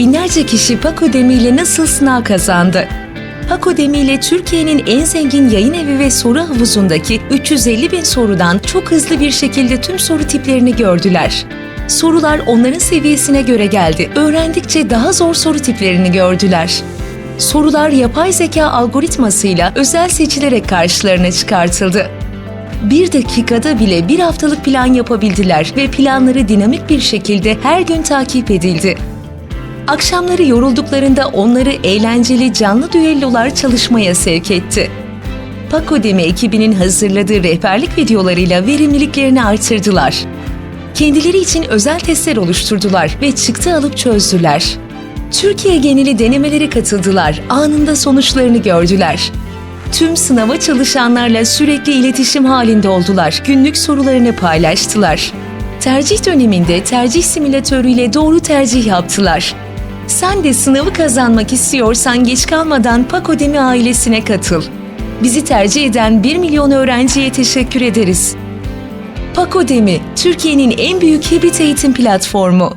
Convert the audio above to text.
binlerce kişi Pakodemi ile nasıl sınav kazandı? Pakodemi ile Türkiye'nin en zengin yayın evi ve soru havuzundaki 350 bin sorudan çok hızlı bir şekilde tüm soru tiplerini gördüler. Sorular onların seviyesine göre geldi. Öğrendikçe daha zor soru tiplerini gördüler. Sorular yapay zeka algoritmasıyla özel seçilerek karşılarına çıkartıldı. Bir dakikada bile bir haftalık plan yapabildiler ve planları dinamik bir şekilde her gün takip edildi. Akşamları yorulduklarında onları eğlenceli canlı düellolar çalışmaya sevk etti. Pakodemi ekibinin hazırladığı rehberlik videolarıyla verimliliklerini artırdılar. Kendileri için özel testler oluşturdular ve çıktı alıp çözdüler. Türkiye geneli denemelere katıldılar, anında sonuçlarını gördüler. Tüm sınava çalışanlarla sürekli iletişim halinde oldular, günlük sorularını paylaştılar. Tercih döneminde tercih simülatörüyle doğru tercih yaptılar. Sen de sınavı kazanmak istiyorsan geç kalmadan Pakodemi ailesine katıl. Bizi tercih eden 1 milyon öğrenciye teşekkür ederiz. Pakodemi, Türkiye'nin en büyük hibrit eğitim platformu.